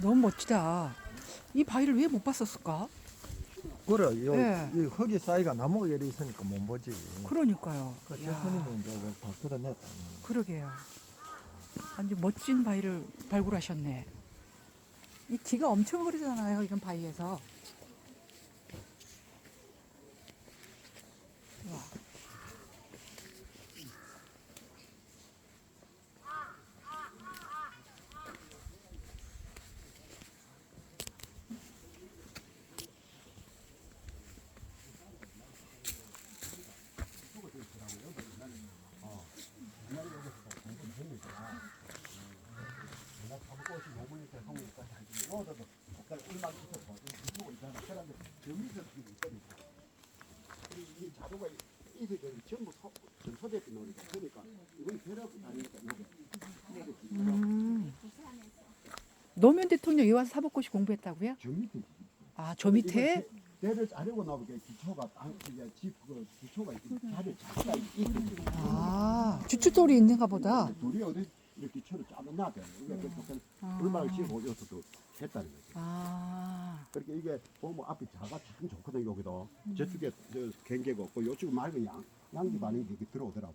너무 멋지다. 이 바위를 왜 못 봤었을까? 그래, 요, 예. 이 흙이 사이가 나무가 열이 있으니까 못 보지. 그러니까요. 그 야, 셰프님은 이제 그걸 다 끌어냈다. 그러게요. 아주 멋진 바위를 발굴하셨네. 이 기가 엄청 흐르잖아요. 이런 바위에서. 와. 이 자료가 이게 전부 소, 전소됐던 노니까 그러니까 이건 배라고 다니니까 이게 음. 노무현 대통령이 와서 사법고시 공부했다고요? 저 밑에 아, 저 밑에? 대를 자르고 나오게 기초가 땅 이게 집그 기초가 있고 자를 자가 있거든요. 아, 주춧돌이 있는가 보다. 둘이 어디 이렇게 기초를 짜놓나 돼. 이게 그 아. 얼마를 지어 여기서도 했다는 거지. 아, 그렇게 이게 보면 앞에 자가 참 좋거든 여기도 저쪽에 저 경계가 없고 이쪽은 맑은 양 양지 반응이 이렇게 들어오더라고.